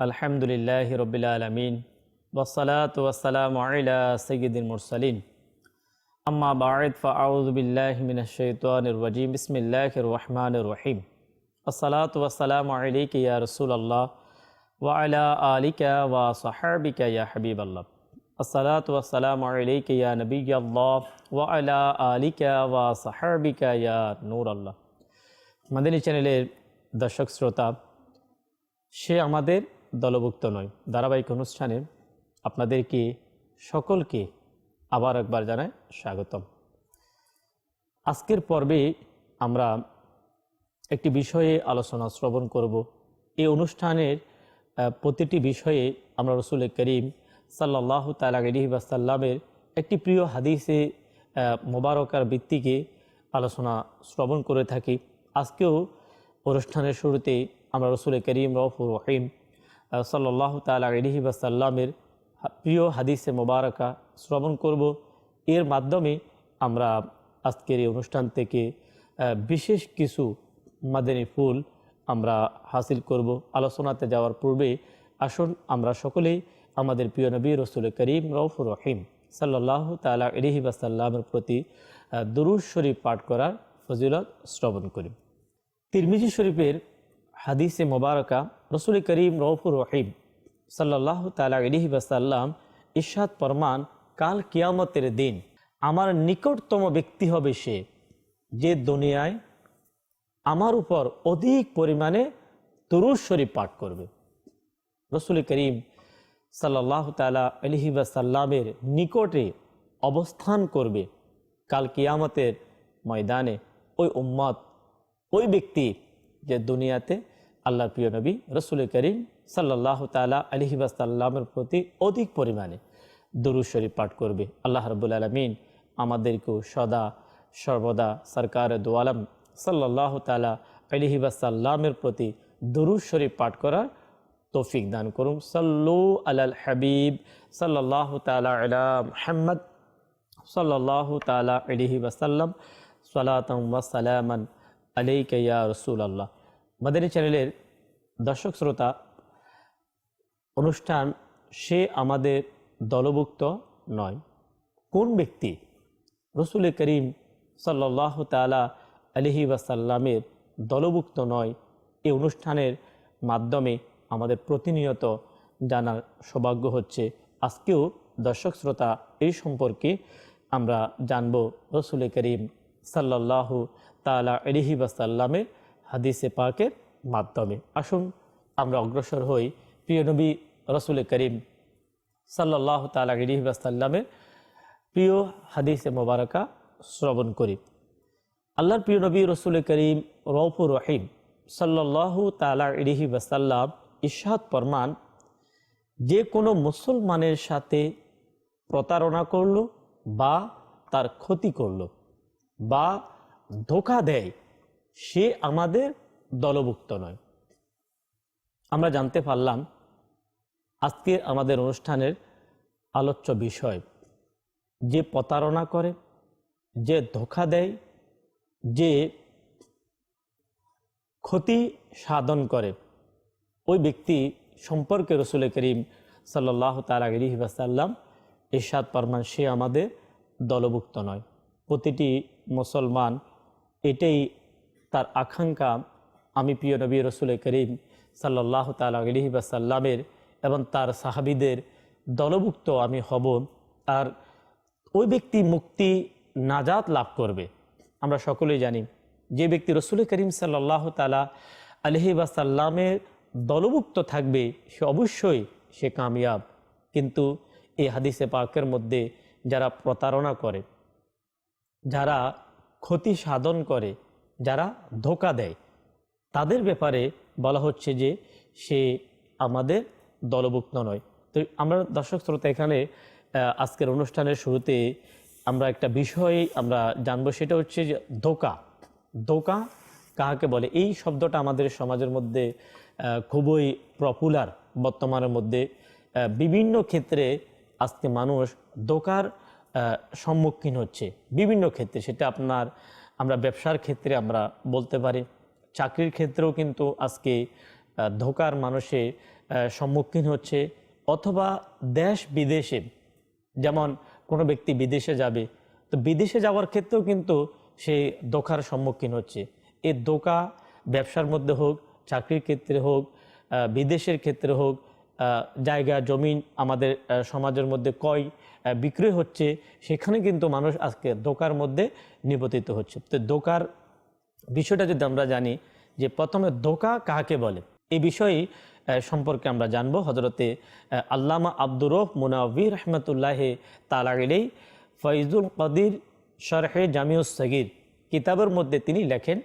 আলহামদুলিল্লাহ রবিল আলমিন ওসলাত ওসালাম আলা সঈদুল মুরসালিন আম্মা বাঈদ ফাউজবিল্লাহ মিনশৈতানির রাজিম বিসমিল্লাহির রহমানির রহিম আসসালাত ওয়াসালাম আলাইক ইয়া রসুল আল্লাহ ওয়ালা আলিকা ওয়া সাহাবিকা ইয়া হাবিব আল্লাহ আসসালাত ওয়াসালাম আলাইক ইয়া নবী আল্লাহ ওয়ালা আলিকা ওয়া সাহাবিকা ইয়া নূর আল্লাহ মাদানী চ্যানেলের দর্শক শ্রোতা সে আমাদের দলভুক্ত নয়। ধারাবাহিক অনুষ্ঠানে আপনাদেরকে সকলকে আবার একবার জানাই স্বাগতম। আজকের পর্বে আমরা একটি বিষয়ে আলোচনা শ্রবণ করব। এই অনুষ্ঠানের প্রতিটি বিষয়ে আমরা রসুল করিম সাল্লাহ তালাহি বাসাল্লামের একটি প্রিয় হাদিসে মোবারকার ভিত্তিকে আলোচনা শ্রবণ করে থাকি। আজকেও অনুষ্ঠানের শুরুতে আমরা রসুল করিম রফুর রহিম সাল্লাহ তালাহি বাসাল্লামের প্রিয় হাদিসে মোবারকা শ্রবণ করব। এর মাধ্যমে আমরা আজকের এই অনুষ্ঠান থেকে বিশেষ কিছু মাদানী ফুল আমরা হাসিল করব। আলোচনাতে যাওয়ার পূর্বে আসুন আমরা সকলেই আমাদের প্রিয় নবী রসুল করিম রৌফুর রহিম সাল্লাহ তালা এলিহি বাসাল্লামের প্রতি দুরুজ শরীফ পাঠ করার ফজিলত শ্রবণ করি। তিরমিজি শরীফের হাদিসে মোবারকা রসুল করিম রৌফুর রহিম সাল্লাহ তালা এলিহি বাসাল্লাম ইশাদ ফরমান, কাল কিয়ামতের দিন আমার নিকটতম ব্যক্তি হবে সে যে দুনিয়ায় আমার উপর অধিক পরিমাণে তুরুজ শরীফ পাঠ করবে। রসুল করিম সাল্লাহ তালা আলহি সাল্লামের নিকটে অবস্থান করবে কাল কিয়ামতের ময়দানে। ওই উম্মত, ওই ব্যক্তি যে দুনিয়াতে আল্লাহর প্রিয় নবী, রসুল করিম সাল্লাহ তালা আলহি সাল্লামের প্রতি অধিক পরিমাণে দুরুজ শরীফ পাঠ করবে। আল্লাহ রবুল আলমিন আমাদেরকেও সদা সর্বদা সরকার দোয়ালম সাল্লাহ তালা আলহি সাল্লামের প্রতি দুরুজ শরীফ পাঠ করার তৌফিক দান করুন। সাল্লু আলাল হাবিব সাল্লাহ তালা আলা মোহাম্মদ সাল্লাহ তালা আলহি ওয়াসাল্লাম। সালাতম ওয়াসালামান আলাইকা ইয়া রসুল আল্লাহ মাদানী চ্যানেলের দর্শক শ্রোতা, অনুষ্ঠান সে আমাদের দলভুক্ত নয়। কোন ব্যক্তি রসুল করিম সাল্লাহ তালা আলহি ওয়াসাল্লামের দলভুক্ত নয় এই অনুষ্ঠানের মাধ্যমে আমাদের প্রতিনিয়ত জানার সৌভাগ্য হচ্ছে। আজকেও দর্শক শ্রোতা এই সম্পর্কে আমরা জানব রসুল করিম সাল্লাহ তালা আলহি ওয়াসাল্লামের হাদিসে পাকের মাধ্যমে। আসুন আমরা অগ্রসর হই প্রিয় নবী রসুল করিম সাল্লাহ তালা আলহি ওয়াসাল্লামের প্রিয় হাদিসে মোবারকা শ্রবণ করি। আল্লাহর প্রিয় নবী রসুল করিম রৌফুর রহিম সাল্লাহ তালা ইলিহি ওয়াসাল্লাম ইশাদ ফরমান, যে কোনো মুসলমানের সাথে প্রতারণা করল বা তার ক্ষতি করল বা ধোকা দেয় সে আমাদের দলভুক্ত নয়। আমরা জানতে পারলাম আজকে আমাদের অনুষ্ঠানের আলোচ্য বিষয়, যে প্রতারণা করে, যে ধোকা দেয়, যে ক্ষতি সাধন করে। ওই ব্যক্তি সম্পর্কে রসুল করিম সাল্লাহ ওয়াসাল্লাম ইরশাদ ফরমান, সে আমাদের দলভুক্ত নয়। প্রতিটি মুসলমান এটাই তার আকাঙ্ক্ষা আমি প্রিয় নবী রসুল করিম সাল্লাহ তালি ওয়াসাল্লামের এবং তার সাহাবিদের দলভুক্ত আমি হব। আর ওই ব্যক্তি মুক্তি, নাজাত লাভ করবে। আমরা সকলেই জানি যে ব্যক্তি রসুল করিম সাল্লাহ তালা আলহি সাল্লামের দলভুক্ত থাকবে, সে অবশ্যই সে কামিয়াব। কিন্তু এই হাদিসে পাকের মধ্যে যারা প্রতারণা করে, যারা ক্ষতি সাধন করে যারা ধোকা দেয়, তাদের ব্যাপারে বলা হচ্ছে যে সে আমাদের দলভুক্ত নয়। তো আমরা দর্শক শ্রোতা, এখানে আজকের অনুষ্ঠানের শুরুতে আমরা একটা বিষয় আমরা জানব, সেটা হচ্ছে যে ধোকা। ধোকা কাহাকে বলে? এই শব্দটা আমাদের সমাজের মধ্যে খুবই পপুলার বর্তমানের মধ্যে। বিভিন্ন ক্ষেত্রে আজকে মানুষ ধোকার সম্মুখীন হচ্ছে। বিভিন্ন ক্ষেত্রে, সেটা আপনার আমরা ব্যবসার ক্ষেত্রে আমরা বলতে পারি, চাকরির ক্ষেত্রেও কিন্তু আজকে ধোকার মানুষে সম্মুখীন হচ্ছে অথবা দেশ বিদেশে, যেমন কোনো ব্যক্তি বিদেশে যাবে, তো বিদেশে যাওয়ার ক্ষেত্রেও কিন্তু সেই দোকার সম্মুখীন হচ্ছে। এ দোকা ব্যবসার মধ্যে হোক, চাকরির ক্ষেত্রে হোক বিদেশের ক্ষেত্রে হোক জায়গা, জমিন আমাদের সমাজের মধ্যে কয় বিক্রয় হচ্ছে, সেখানে কিন্তু মানুষ আজকে দোকার মধ্যে নিবতিত হচ্ছে। তো দোকার বিষয়টা যদি আমরা জানি যে প্রথমে দোকা কাকে বলে, এই বিষয়ে সম্পর্কে আমরা জানব। হজরতে আল্লামা আব্দুর রফ মুনাবি রহমতুল্লাহ তালাগিলেই ফৈজুল কদির শরহে জামিউস সগির কিতাবের মধ্যে তিনি লেখেন,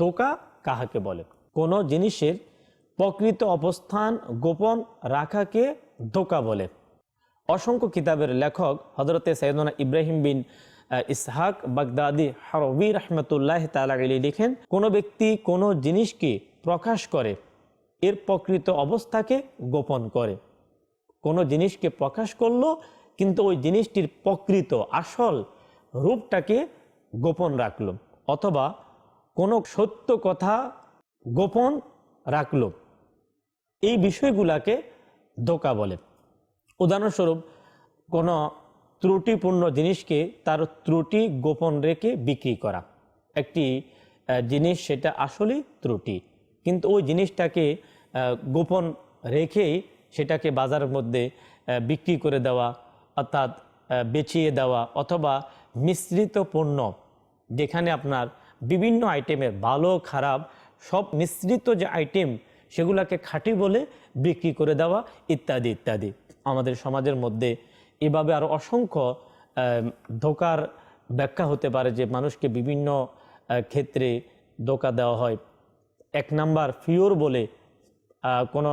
দোকা কাহাকে বলে? কোনো জিনিসের প্রকৃত অবস্থান গোপন রাখাকে ধোকা বলে। অসংখ্য কিতাবের লেখক হজরতে সৈয়দনা ইব্রাহিম বিন ইসহাক বাগদাদি হরবি রহমতুল্লাহ তালাগলি লিখেন, কোনো ব্যক্তি কোনো জিনিসকে প্রকাশ করে, এর প্রকৃত অবস্থাকে গোপন করে। কোনো জিনিসকে প্রকাশ করল, কিন্তু ওই জিনিসটির প্রকৃত আসল রূপটাকে গোপন রাখল, অথবা কোনো সত্য কথা গোপন রাখল। এই বিষয়গুলাকে ধোকা বলে। উদাহরণস্বরূপ, কোনো ত্রুটিপূর্ণ জিনিসকে তার ত্রুটি গোপন রেখে বিক্রি করা। একটি জিনিস সেটা আসলেই ত্রুটি। কিন্তু ওই জিনিসটাকে গোপন রেখেই সেটাকে বাজারের মধ্যে বিক্রি করে দেওয়া, অর্থাৎ বেচিয়ে দেওয়া অথবা মিশ্রিত পণ্য যেখানে আপনার বিভিন্ন আইটেমের ভালো, খারাপ, সব মিশ্রিত যে আইটেম সেগুলোকে খাঁটি বলে বিক্রি করে দেওয়া ইত্যাদি ইত্যাদি। আমাদের সমাজের মধ্যে এভাবে আরও অসংখ্য ধোকার ব্যাখ্যা হতে পারে যে মানুষকে বিভিন্ন ক্ষেত্রে ধোকা দেওয়া হয়। এক নাম্বার, ফিওর বলে কোনো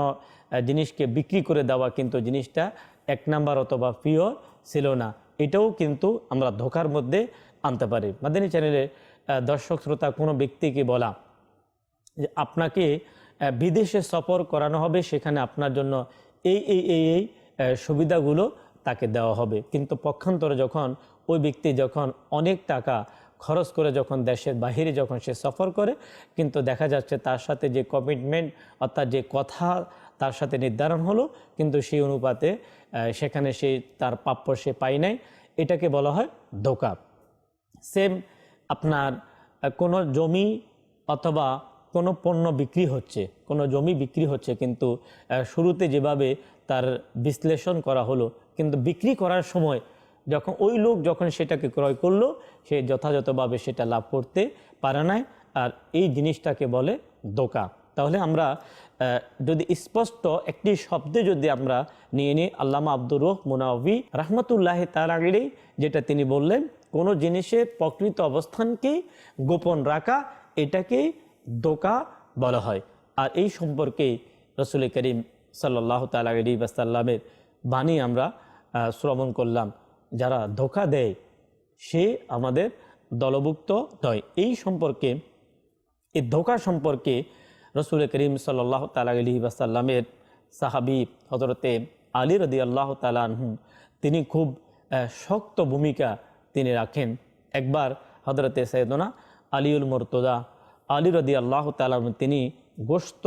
জিনিসকে বিক্রি করে দেওয়া কিন্তু জিনিসটা এক নাম্বার অথবা ফিওর ছিল না। এটাও কিন্তু আমরা ধোকার মধ্যে আনতে পারি। মাদানী চ্যানেলে দর্শক, শ্রোতা কোনো ব্যক্তিকে বলা যে আপনাকে বিদেশে সফর করানো হবে, সেখানে আপনার জন্য এই এই এই এই সুবিধাগুলো তাকে দেওয়া হবে। কিন্তু পক্ষান্তরে যখন ওই ব্যক্তি যখন অনেক টাকা খরচ করে যখন দেশের বাহিরে যখন সে সফর করে, কিন্তু দেখা যাচ্ছে তার সাথে যে কমিটমেন্ট অর্থাৎ যে কথা তার সাথে নির্ধারণ হলো, কিন্তু সেই অনুপাতে সেখানে সে তার প্রাপ্য সে পায় নাই। এটাকে বলা হয় ধোকা। সেম আপনার কোনো জমি অথবা কোনো পণ্য বিক্রি হচ্ছে, কোনো জমি বিক্রি হচ্ছে, কিন্তু শুরুতে যেভাবে তার বিশ্লেষণ করা হলো, কিন্তু বিক্রি করার সময় যখন ওই লোক যখন সেটাকে ক্রয় করল, সে যথাযথভাবে সেটা লাভ করতে পারে নাই, আর এই জিনিসটাকে বলে দোকা তাহলে আমরা যদি স্পষ্ট একটি শব্দে যদি আমরা নিয়ে নিই, আল্লামা আব্দুর রহ মুনাবি রহমতুল্লাহ তার আগেই যেটা তিনি বললেন, কোনো জিনিসের প্রকৃত অবস্থানকেই গোপন রাখা, এটাকেই দোকা বলা হয়। আর এই সম্পর্কে রসুল করিম সাল্লাহ তালি বাসাল্লামের বাণী আমরা শ্রবণ করলাম। যারা ধোকা দেয়, সে আমাদের দলভুক্ত নয়। এই সম্পর্কে, এই ধোকা সম্পর্কে রসুল করিম সাল্লাহ তালি বাসাল্লামের সাহাবি হজরতে আলী রদি আল্লাহ তালাহু তিনি খুব শক্ত ভূমিকা তিনি রাখেন। একবার হজরতে সৈয়দনা আলিউল মর্তদা আলী রদি আল্লাহ তালাহ তিনি গোস্ত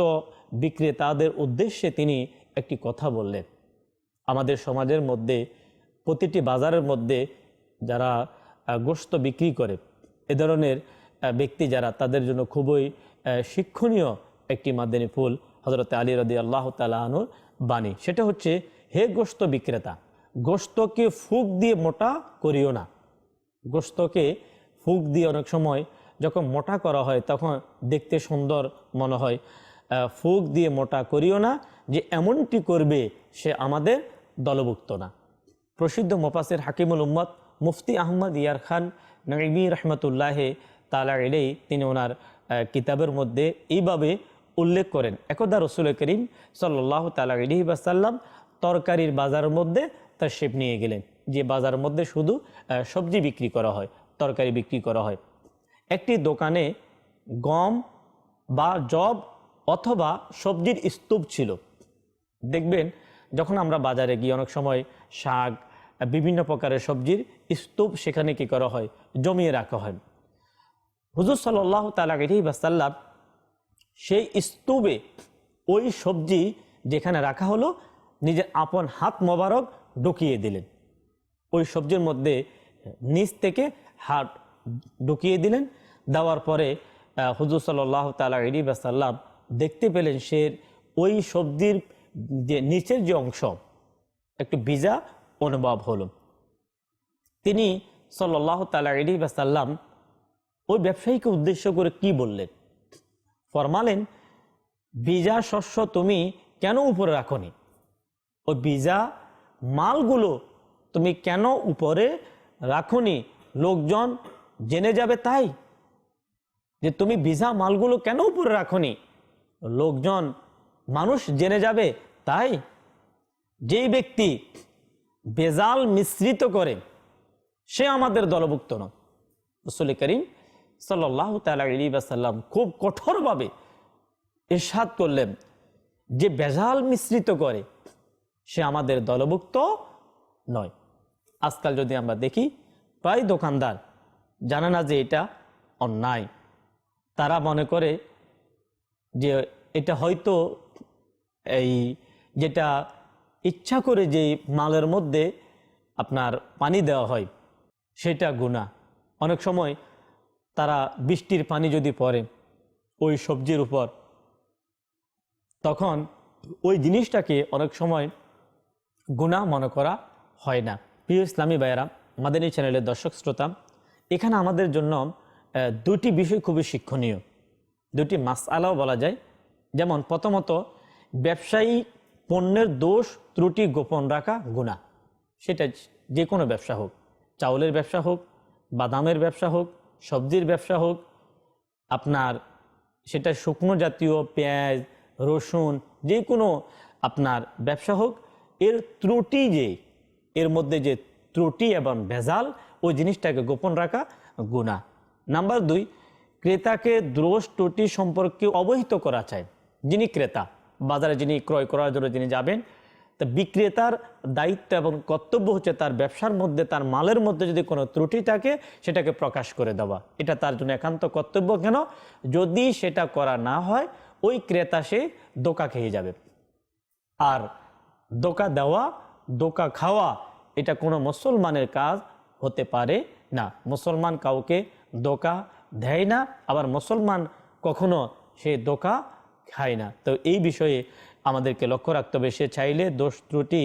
বিক্রেতাদের উদ্দেশ্যে তিনি একটি কথা বললেন। আমাদের সমাজের মধ্যে, প্রতিটি বাজারের মধ্যে যারা গোস্ত বিক্রি করে, এ ধরনের ব্যক্তি যারা, তাদের জন্য খুবই শিক্ষণীয় একটি মাদানী ফুল হজরত আলী রদি আল্লাহ তালাহনুর বাণী। সেটা হচ্ছে, হে গোস্ত বিক্রেতা গোস্তকে ফুক দিয়ে মোটা করিও না। গোস্তকে ফুক দিয়ে অনেক সময় যখন মোটা করা হয় তখন দেখতে সুন্দর মনে হয়। ফুক দিয়ে মোটা করিও না, যে এমনটি করবে সে আমাদের দলভুক্ত না। প্রসিদ্ধ মোপাসের হাকিমুল উম্মত মুফতি আহমদ ইয়ার খান নঈমি রহমতুল্লাহ তালা এলেই তিনি ওনার কিতাবের মধ্যে এইভাবে উল্লেখ করেন, একদা রসুল করিম সাল্লাহ তালা আলহি বাসাল্লাম তরকারির বাজারের মধ্যে তার শেপ নিয়ে গেলেন। যে বাজারের মধ্যে শুধু সবজি বিক্রি করা হয়, তরকারি বিক্রি করা হয়। একটি দোকানে গম বা জব অথবা সবজির স্তূপ ছিল। দেখবেন, যখন আমরা বাজারে গিয়ে অনেক সময় শাক, বিভিন্ন প্রকারের সবজির স্তূপ সেখানে কি করা হয়? জমিয়ে রাখা হয়। হুজুর সাল্লাহ তালাহি বাসাল্লাম সেই স্তূপে ওই সবজি যেখানে রাখা হলো, নিজের আপন হাত মোবারক ঢুকিয়ে দিলেন। ওই সবজির মধ্যে নিচ থেকে হাত ঢুকিয়ে দিলেন। দেওয়ার পরে হুজুর সাল্লাহ তালা ইরি বাসাল্লাম দেখতে পেলেন সে ওই সবজির যে নিচের যে অংশ, একটু ভিজা অনুভব হলো। তিনি সাল্লাহ তালা ইরি বাসাল্লাম ওই ব্যবসায়ীকে উদ্দেশ্য করে কি বললেন? ফরমালেন, ভিজা শস্য তুমি কেন উপরে রাখনি? ওই ভিজা মালগুলো তুমি কেন উপরে রাখনি? লোকজন জেনে যাবে তাই? যে তুমি ভিজা মালগুলো কেন উপরে রাখনি? লোকজন, মানুষ জেনে যাবে তাই? যেই ব্যক্তি বেজাল মিশ্রিত করে, সে আমাদের দলভুক্ত নয়। রসুল করিম সাল্লাহ তাল্লাম খুব কঠোরভাবে ইরশাদ করলেন যে বেজাল মিশ্রিত করে, সে আমাদের দলভুক্ত নয়। আজকাল যদি আমরা দেখি, প্রায় দোকানদার জানে না যে এটা অন্যায়। তারা মনে করে যে এটা হয়তো এই যেটা ইচ্ছা করে যে মালের মধ্যে আপনার পানি দেওয়া হয়, সেটা গুণা অনেক সময় তারা বৃষ্টির পানি যদি পড়ে ওই সবজির উপর, তখন ওই জিনিসটাকে অনেক সময় গুণা মনে করা হয় না। প্রিয় ইসলামী ভাইয়েরা মাদানী চ্যানেলের দর্শক, শ্রোতা এখানে আমাদের জন্য দুটি বিষয় খুবই শিক্ষণীয়। দুটি মাসআলাও বলা যায়। যেমন, প্রথমত, ব্যবসায়ী পণ্যের দোষ, ত্রুটি গোপন রাখা গুণা সেটা যে কোনো ব্যবসা হোক। চাউলের ব্যবসা হোক, বাদামের ব্যবসা হোক, সবজির ব্যবসা হোক, আপনার সেটা শুকনো জাতীয় পেঁয়াজ, রসুন যে কোনো আপনার ব্যবসা হোক, এর ত্রুটি যে, এর মধ্যে যে ত্রুটি এবং ভেজাল ওই জিনিসটাকে গোপন রাখা গুণা নাম্বার দুই, ক্রেতাকে দোষ ত্রুটি সম্পর্কে অবহিত করা চাই। যিনি ক্রেতা, বাজারে যিনি ক্রয় করার জন্য যিনি যাবেন, তা বিক্রেতার দায়িত্ব এবং কর্তব্য হচ্ছে তার ব্যবসার মধ্যে, তার মালের মধ্যে যদি কোনো ত্রুটি থাকে, সেটাকে প্রকাশ করে দেওয়া। এটা তার জন্য একান্ত কর্তব্য। কেন? যদি সেটা করা না হয়, ওই ক্রেতা সে দোকা খেয়ে যাবে। আর দোকা দেওয়া, দোকা খাওয়া, এটা কোনো মুসলমানের কাজ হতে পারে না। মুসলমান কাউকে দোকা দেয় না, আবার মুসলমান কখনো সে দোকা খায় না। তো এই বিষয়ে আমাদেরকে লক্ষ্য রাখতে হবে, সে চাইলে দোষ ত্রুটি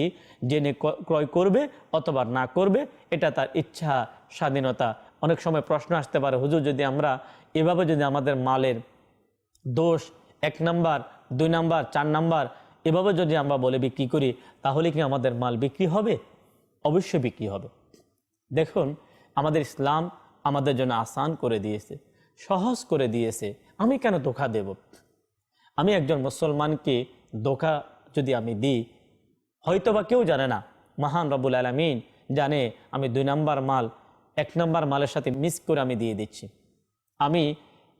জেনে ক্রয় করবে অথবা না করবে, এটা তার ইচ্ছা স্বাধীনতা। অনেক সময় প্রশ্ন আসতে পারে, হুজুর, যদি আমরা এভাবে যদি আমাদের মালের দোষ এক নাম্বার, দুই নাম্বার, চার নাম্বার, এভাবে যদি আমরা বলে বিক্রি করি, তাহলে কি আমাদের মাল বিক্রি হবে? অবশ্যই বিক্রি হবে। দেখুন, আমাদের ইসলাম আমাদের জন্য আসান করে দিয়েছে, সহজ করে দিয়েছে। আমি কেন ধোকা দেব? আমি একজন মুসলমানকে ধোকা যদি আমি দিই হয়তো বা কেউ জানে না, মহান রবুল আলমিন জানে, আমি দুই নাম্বার মাল, এক নাম্বার মালের সাথে মিস করে আমি দিয়ে দিচ্ছি। আমি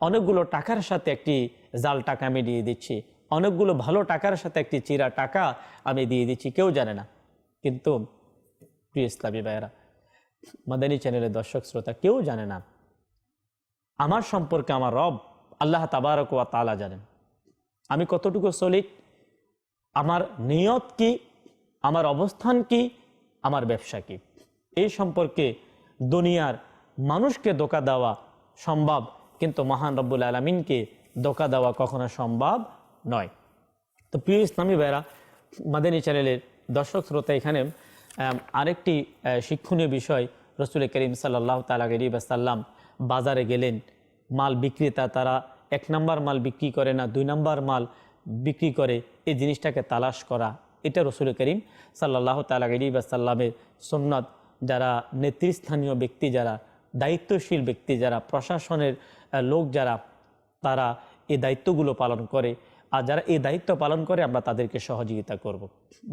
অনেকগুলো টাকার সাথে একটি জাল টাকা আমি দিয়ে দিচ্ছি, অনেকগুলো ভালো টাকার সাথে একটি চিরা টাকা আমি দিয়ে দিচ্ছি, কেউ জানে না। কিন্তু প্রিয় ইসলামী ভাইয়েরা মাদানী চ্যানেলের দর্শক, শ্রোতা, কেউ জানে না। আমার সম্পর্কে আমার রব আল্লাহ তাবারক ওয়া তালা জানেন। আমি কতটুকু সলিড আমার নিয়ত কি? আমার অবস্থান কি? আমার ব্যবসা কি? এই সম্পর্কে দুনিয়ার মানুষকে দোকা দেওয়া সম্ভব, কিন্তু মহান রব্বুল আলমিনকে দোকা দেওয়া কখনো সম্ভব নয়। তো প্রিয় ইসলামী ভাইরা মাদানী চ্যানেলের দর্শক, শ্রোতা এখানে আরেকটি শিক্ষণীয় বিষয় রসুল করিম সাল্লাহ তালা সাল্লাম বাজারে গেলেন। মাল বিক্রেতা, তারা এক নাম্বার মাল বিক্রি করে না, দুই নাম্বার মাল বিক্রি করে, এই জিনিসটাকে তালাশ করা। এটা রসুল করিম সাল্লাহ তালা সাল্লামের সুন্নত। যারা নেতৃস্থানীয় ব্যক্তি, যারা দায়িত্বশীল ব্যক্তি, যারা প্রশাসনের লোক যারা, তারা এই দায়িত্বগুলো পালন করে। আর যারা এই দায়িত্ব পালন করে, আমরা তাদেরকে সহযোগিতা করব।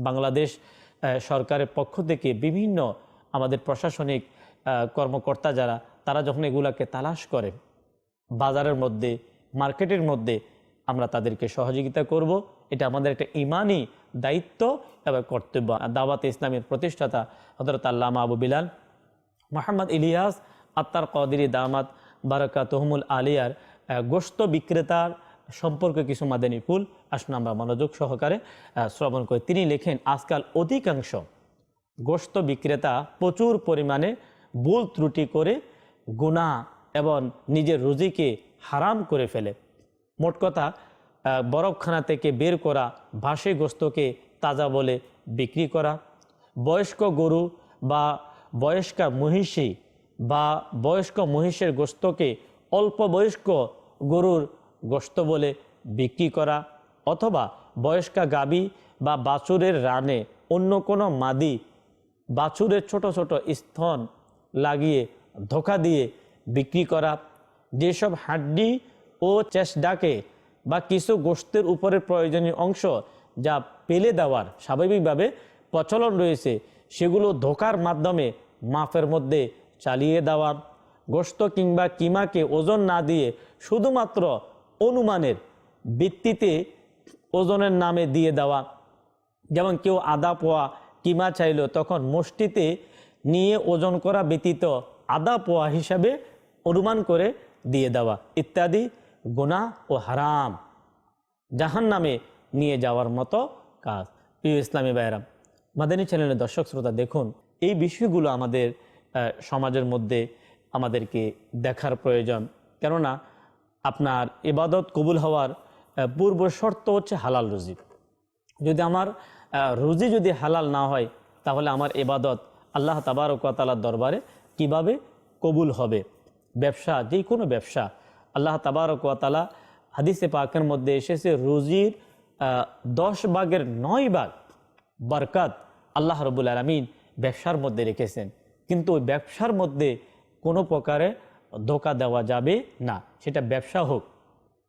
বাংলাদেশ সরকারের পক্ষ থেকে বিভিন্ন আমাদের প্রশাসনিক কর্মকর্তা যারা, তারা যখন এগুলাকে তালাশ করে, বাজারের মধ্যে, মার্কেটের মধ্যে, আমরা তাদেরকে সহযোগিতা করব। এটা আমাদের একটা ইমানি দায়িত্ব এবং কর্তব্য। দাওয়াত ইসলামের প্রতিষ্ঠাতা হজরত আল্লামা আবু বিলাল, মোহাম্মদ ইলিয়াস আত্মার কদিরি দামাত বারাকা তহমুল আলিয়ার গোস্ত বিক্রেতার সম্পর্কে কিছু মাদানী ফুল আসুন আমরা মনোযোগ সহকারে শ্রবণ করি তিনি লেখেন, আজকাল অধিকাংশ গোস্ত বিক্রেতা প্রচুর পরিমাণে ভুল ত্রুটি করে গুণা এবং নিজের রুজিকে হারাম করে ফেলে। মোট কথা বরফখানা থেকে বের করা ভাসে গোস্তকে তাজা বলে বিক্রি করা, বয়স্ক গরু বা বয়স্কা মহিষী বা বয়স্ক মহিষের গোস্তকে অল্প বয়স্ক গরুর গোস্ত বলে বিক্রি করা অথবা বয়স্কা গাবি বা বাছুরের রানে অন্য কোনো মাদি বাছুরের ছোট ছোট স্তন লাগিয়ে ধোকা দিয়ে বিক্রি করা। যেসব হাড্ডি ও চেষ্টাকে বা কিছু গোষ্ঠের উপরে প্রয়োজনীয় অংশ যা পেলে দেওয়ার স্বাভাবিকভাবে প্রচলন রয়েছে, সেগুলো ধোকার মাধ্যমে মাফের মধ্যে চালিয়ে দেওয়া গোস্ত কিংবা কিমাকে ওজন না দিয়ে শুধুমাত্র অনুমানের ভিত্তিতে ওজনের নামে দিয়ে দেওয়া। যেমন কেউ আদা, পোয়া, কিমা চাইলো তখন মুষ্টিতে নিয়ে ওজন করা ব্যতীত আদা, পোয়া হিসাবে অনুমান করে দিয়ে দেওয়া। ইত্যাদি গুনাহ ও হারাম। জাহান নামে নিয়ে যাওয়ার মতো কাজ। প্রিয় ইসলামী বাইরাম মাদানী চ্যানেলের দর্শক শ্রোতা দেখুন, এই বিষয়গুলো আমাদের সমাজের মধ্যে আমাদেরকে দেখার প্রয়োজন। কেননা আপনার ইবাদত কবুল হওয়ার পূর্ব শর্ত হচ্ছে হালাল রুজি। যদি আমার রুজি যদি হালাল না হয়, তাহলে আমার এবাদত আল্লাহ তাবারকালার দরবারে কীভাবে কবুল হবে? ব্যবসা যে কোনো ব্যবসা। আল্লাহ তাবারকালা হাদিসে পাকের মধ্যে এসেছে, রুজির দশ ভাগের নয় ভাগ বরকাত আল্লাহ রবুল আলমিন ব্যবসার মধ্যে রেখেছেন। কিন্তু ওই ব্যবসার মধ্যে কোনো প্রকারে ধোকা দেওয়া যাবে না। সেটা ব্যবসা হোক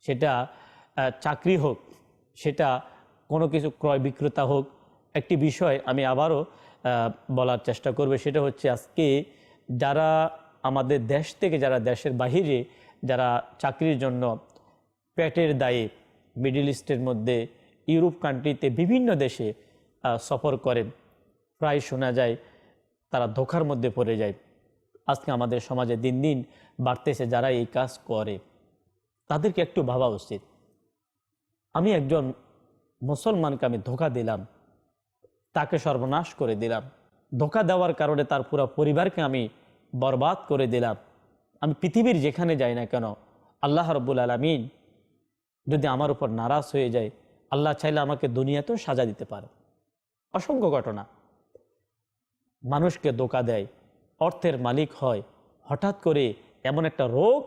সেটা চাকরি হোক, সেটা কোনো কিছু ক্রয় বিক্রেতা হোক, একটি বিষয় আমি আবারও বলার চেষ্টা করবে, সেটা হচ্ছে আজকে যারা আমাদের দেশ থেকে, যারা দেশের বাহিরে, যারা চাকরির জন্য পেটের দায়ে মিডিল ইস্টের মধ্যে ইউরোপ কান্ট্রিতে বিভিন্ন দেশে সফর করেন প্রায় শোনা যায় তারা ধোকার মধ্যে পড়ে যায়। আজকে আমাদের সমাজে দিন দিন বাড়তেছে যারা এই কাজ করে। তাদেরকে একটু ভাবা উচিত। আমি একজন মুসলমানকে আমি ধোকা দিলাম, তাকে সর্বনাশ করে দিলাম, ধোকা দেওয়ার কারণে তার পুরো পরিবারকে আমি বরবাদ করে দিলাম। আমি পৃথিবীর যেখানে যাই না কেন, আল্লাহ রব্বুল আলমিন যদি আমার উপর নারাজ হয়ে যায়, আল্লাহ চাইলে আমাকে দুনিয়াতেও সাজা দিতে পারে। অসংখ্য ঘটনা। মানুষকে ধোকা দেয়, অর্থের মালিক হয়, হঠাৎ করে এমন একটা রোগ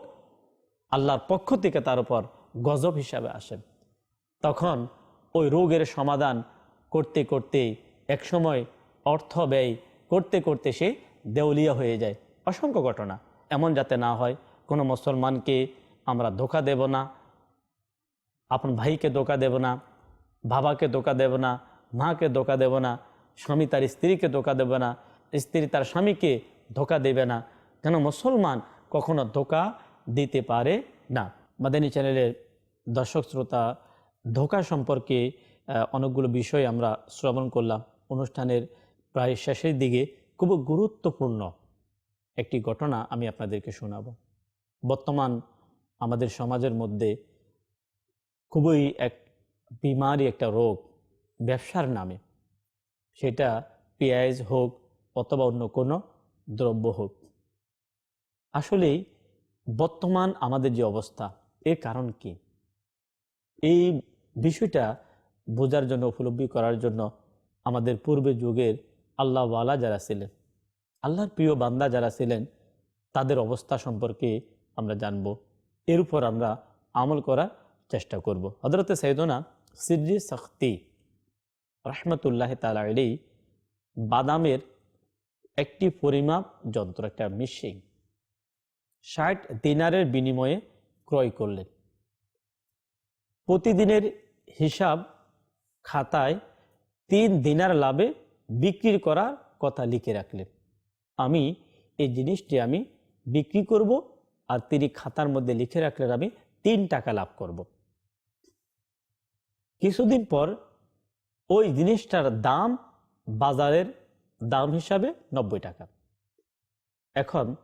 আল্লাহর পক্ষ থেকে তার উপর গজব হিসাবে আসে। তখন ওই রোগের সমাধান করতে করতে একসময় অর্থ ব্যয় করতে করতে সে দেউলিয়া হয়ে যায়। অসংখ্য ঘটনা, এমন যাতে না হয় কোনো মুসলমানকে আমরা ধোকা দেব না, আপন ভাইকে ধোকা দেব না, বাবাকে ধোকা দেব না, মাকে ধোকা দেব না, স্বামী তার স্ত্রীকে ধোকা দেবে না, স্ত্রী তার স্বামীকে ধোকা দেবে না। কেন মুসলমান কখনো ধোকা দিতে পারে না। মাদানী চ্যানেলের দর্শক শ্রোতা, ধোকা সম্পর্কে অনেকগুলো বিষয় আমরা শ্রবণ করলাম। অনুষ্ঠানের প্রায় শেষের দিকে খুব গুরুত্বপূর্ণ একটি ঘটনা আমি আপনাদেরকে শোনাব। বর্তমান আমাদের সমাজের মধ্যে খুবই এক বিমারি একটা রোগ ব্যবসার নামে। সেটা পেঁয়াজ হোক অথবা অন্য কোনো দ্রব্য হোক। আসলেই বর্তমান আমাদের যে অবস্থা, এর কারণ কি? এই বিষয়টা বোঝার জন্য, উপলব্ধি করার জন্য আমাদের পূর্বে যুগের আল্লাহওয়ালা যারা ছিলেন, আল্লাহর প্রিয় বান্দা যারা ছিলেন, তাদের অবস্থা সম্পর্কে আমরা জানব। এর উপর আমরা আমল করার চেষ্টা করব। হজরতে সৈদনা সিদ্রি শক্তি রহমতুল্লাহ তালা এলেই বাদামের একটি পরিমাপ যন্ত্র, একটা মিশিং ষাট দিনারের বিনিময়ে ক্রয় করলেন। প্রতিদিনের হিসাব খাতায় তিন দিনার লাভে বিক্রি করার কথা লিখে রাখলেন। আমি এই জিনিসটি আমি বিক্রি করব আর তিনি খাতার মধ্যে লিখে রাখলেন, আমি তিন টাকা লাভ করব। কিছুদিন পর ওই জিনিসটার দাম বাজারের দাম হিসাবে নব্বই টাকা। এখন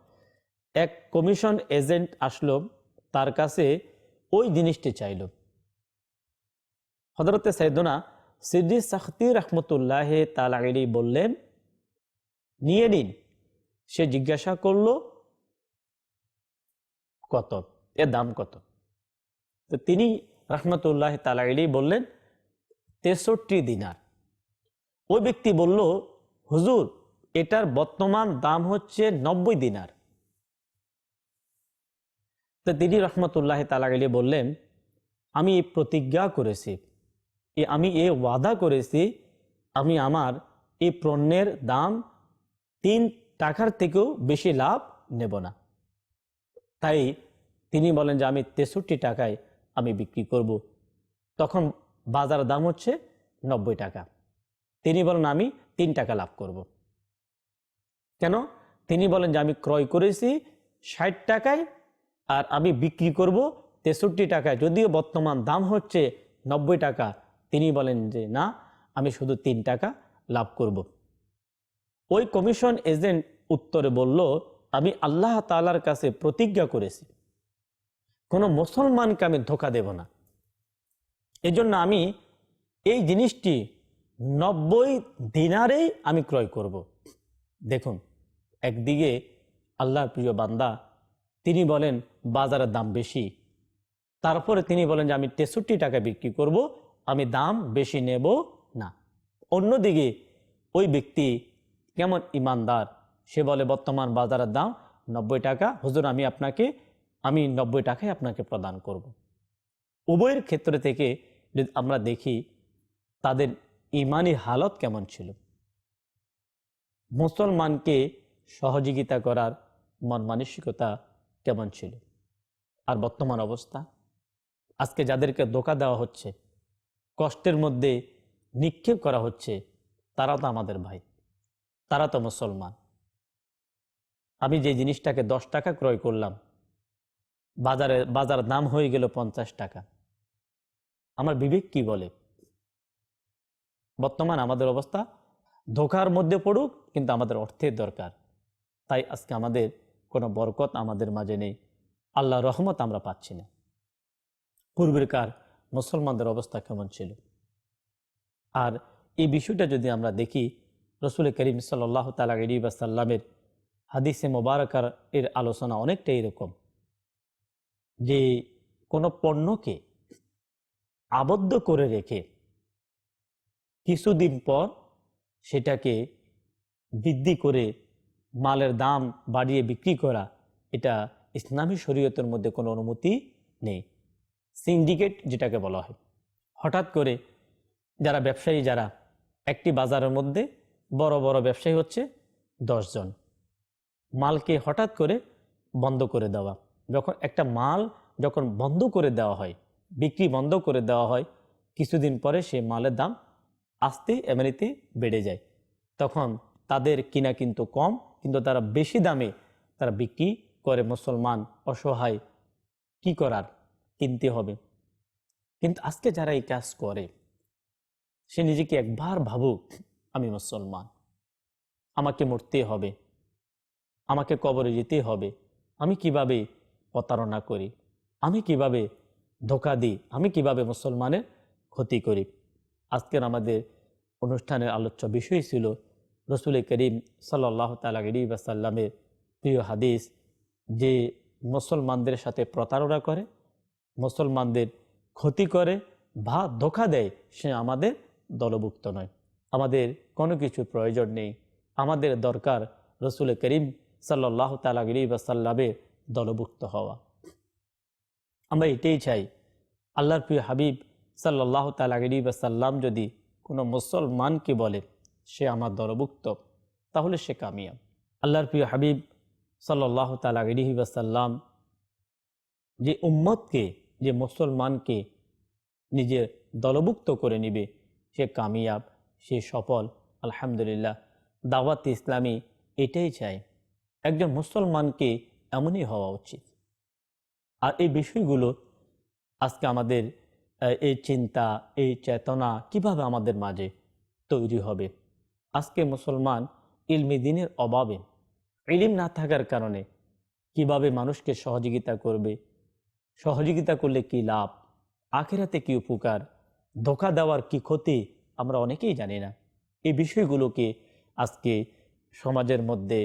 এক কমিশন এজেন্ট আসলো, তার কাছে ওই জিনিসটি চাইল। হজরতে সৈদনা সিদ্দি সাখতি রহমতুল্লাহ তালাগিরি বললেন, নিয়ে নিন। সে জিজ্ঞাসা করল, কত? এর দাম কত? তো তিনি রহমতুল্লাহ তালাগিরি বললেন, তেষট্টি দিনার। ওই ব্যক্তি বলল, হুজুর, এটার বর্তমান দাম হচ্ছে নব্বই দিনার। তো তিনি রহমতুল্লাহ তালাগিলি বললেন, আমি প্রতিজ্ঞা করেছি, এ আমি এ ওয়াদা করেছি, আমি আমার এই পণ্যের দাম তিন টাকার থেকেও বেশি লাভ নেব না। তাই তিনি বলেন যে, আমি তেষট্টি টাকায় আমি বিক্রি করব। তখন বাজার দাম হচ্ছে নব্বই টাকা। তিনি বলেন, আমি তিন টাকা লাভ করব। কেন? তিনি বলেন যে, আমি ক্রয় করেছি ষাট টাকায় আর আমি বিক্রি করব তেষট্টি টাকায়। যদিও বর্তমান দাম হচ্ছে নব্বই টাকা, তিনি বলেন যে না, আমি শুধু তিন টাকা লাভ করব। ওই কমিশন এজেন্ট উত্তরে বলল, আমি আল্লাহ তালার কাছে প্রতিজ্ঞা করেছি। কোনো মুসলমানকে আমি ধোকা দেব না। এজন্য আমি এই জিনিসটি নব্বই দিনারেই আমি ক্রয় করব। দেখুন, একদিকে আল্লাহর প্রিয় বান্দা তিনি বলেন বাজারের দাম বেশি। তারপরে তিনি বলেন যে, আমি তেষট্টি টাকা বিক্রি করব, আমি দাম বেশি নেব না। অন্যদিকে ওই ব্যক্তি কেমন ইমানদার, সে বলে, বর্তমান বাজারের দাম নব্বই টাকা। হুজুর, আমি আপনাকে, আমি নব্বই টাকায় আপনাকে প্রদান করব। উভয়ের ক্ষেত্রে থেকে যদি আমরা দেখি, তাদের ইমানি হালত কেমন ছিল? মুসলমানকে সহযোগিতা করার মন মানসিকতা কেমন ছিল? আর বর্তমান অবস্থা? আজকে যাদেরকে ধোকা দেওয়া হচ্ছে, কষ্টের মধ্যে নিক্ষেপ করা হচ্ছে, তারা তো আমাদের ভাই, তারা তো মুসলমান। আমি যে জিনিসটাকে দশ টাকা ক্রয় করলাম, বাজারে, বাজার দাম হয়ে গেল পঞ্চাশ টাকা। আমার বিবেক কি বলে? বর্তমান আমাদের অবস্থা ধোকার মধ্যে পড়ুক, কিন্তু আমাদের অর্থের দরকার। তাই আজকে আমাদের কোনো বরকত আমাদের মাঝে নেই। আল্লাহ রহমত আমরা পাচ্ছি না। পূর্বেরকার মুসলমানদের অবস্থা কেমন ছিল? আর এই বিষয়টা যদি আমরা দেখি, রসুল করিম সাল্লাহ তালা সাল্লামের হাদিসে মোবারকার এর আলোচনা অনেকটা এরকম যে কোনো পণ্যকে আবদ্ধ করে রেখে কিছুদিন পর সেটাকে বৃদ্ধি করে মালের দাম বাড়িয়ে বিক্রি করা, এটা ইসলামী শরীয়তের মধ্যে কোনো অনুমতি নেই। সিন্ডিকেট যেটাকে বলা হয়। হঠাৎ করে যারা ব্যবসায়ী, যারা একটি বাজারের মধ্যে বড় বড় ব্যবসায়ী হচ্ছে জন। মালকে হঠাৎ করে বন্ধ করে দেওয়া। যখন একটা মাল যখন বন্ধ করে দেওয়া হয়, বিক্রি বন্ধ করে দেওয়া হয়, কিছুদিন পরে সে মালের দাম আস্তে এমনিতে বেড়ে যায়। তখন তাদের কিনা কিন্তু কম, কিন্তু তারা বেশি দামে তারা বিক্রি করে। মুসলমান অসহায়, কি করার? কিনতে হবে। কিন্তু আজকে যারা এই কাজ করে, সে নিজেকে একবার ভাবুক, আমি মুসলমান, আমাকে মরতে হবে, আমাকে কবরে যেতে হবে, আমি কীভাবে প্রতারণা করি, আমি কীভাবে ধোকা দিই, আমি কীভাবে মুসলমানের ক্ষতি করি? আজকের আমাদের অনুষ্ঠানের আলোচ্য বিষয় ছিল রসুল করিম সাল্লাহ তালি বাসাল্লামের প্রিয় হাদিস যে মুসলমানদের সাথে প্রতারণা করে, মুসলমানদের ক্ষতি করে বা ধোকা দেয়, সে আমাদের দলভুক্ত নয়। আমাদের কোনো কিছু প্রয়োজন নেই। আমাদের দরকার রসুল করিম সাল্লাহ তালি বাসাল্লামের দলভুক্ত হওয়া। আমরা এটাই চাই, আল্লাহর প্রিয় হাবিব সাল্লাহ তালি বাসাল্লাম যদি কোনো মুসলমানকে বলে সে আমার দলভুক্ত তাহলে সে কামিয়াব। আল্লাহর প্রিয় হাবিব সাল্লাহ তালি বাসাল্লাম যে উম্মতকে, যে মুসলমানকে নিজের দলভুক্ত করে নিবে, সে কামিয়াব, সে সফল, আলহামদুলিল্লাহ। দাওয়াত ইসলামী এটাই চায় একজন মুসলমানকে এমনই হওয়া উচিত। আর এই বিষয়গুলো আজকে আমাদের এই চিন্তা, এই চেতনা কীভাবে আমাদের মাঝে তৈরি হবে? আজকে মুসলমান ইলমি দিনের অভাবে, ইলিম না থাকার কারণে কীভাবে মানুষকে সহযোগিতা করবে, সহযোগিতা করলে কি লাভ, আখেরাতে কি উপকার, ধোকা দেওয়ার কি ক্ষতি, আমরা অনেকেই জানি না। এই বিষয়গুলোকে আজকে সমাজের মধ্যে,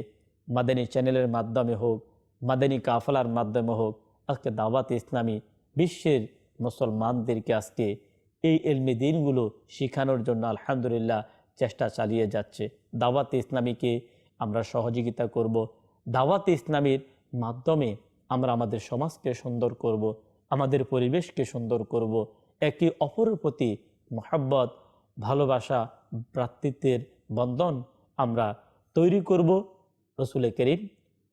মাদানী চ্যানেলের মাধ্যমে হোক, মাদানী কাফলার মাধ্যমে হোক, আজকে দাওয়াত ইসলামী বিশ্বের মুসলমানদেরকে আজকে এই এলমি দিনগুলো শেখানোর জন্য আলহামদুলিল্লাহ চেষ্টা চালিয়ে যাচ্ছে। দাওয়াত ইসলামীকে আমরা সহযোগিতা করব। দাওয়াত ইসলামীর মাধ্যমে আমরা আমাদের সমাজকে সুন্দর করব, আমাদের পরিবেশকে সুন্দর করব। একে অপরের প্রতি মহাব্বত, ভালোবাসা, ভ্রাতৃত্বের বন্ধন আমরা তৈরি করব। রসুল করিম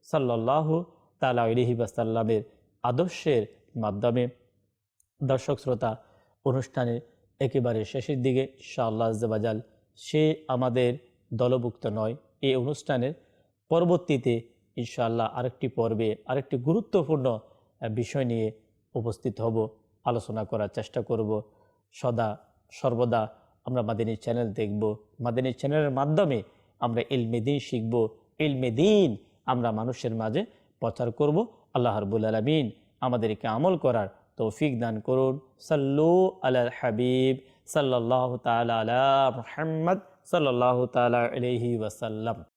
সাল্লাহ তালা আলহি বাসাল্লামের আদর্শের মাধ্যমে। দর্শক শ্রোতা, অনুষ্ঠানের একেবারে শেষের দিকে শাহ আজ্জাবাজাল সে আমাদের দলভুক্ত নয়। এই অনুষ্ঠানের পরবর্তীতে ইনশাআল্লাহ আরেকটি পর্বে আরেকটি গুরুত্বপূর্ণ বিষয় নিয়ে উপস্থিত হব, আলোচনা করার চেষ্টা করব। সদা সর্বদা আমরা মাদিনী চ্যানেল দেখব। মাদিনী চ্যানেলের মাধ্যমে আমরা ইলমেদিন শিখব। ইলমেদিন আমরা মানুষের মাঝে প্রচার করব। আল্লাহ রবুল আলমিন আমাদেরকে আমল করার তৌফিক দান করুন সাল্লু আলাল হাবিব সাল্লাহ তালা আলা মুহাম্মদ সাল্লাহ তালা আলহি ওয়াসাল্লাম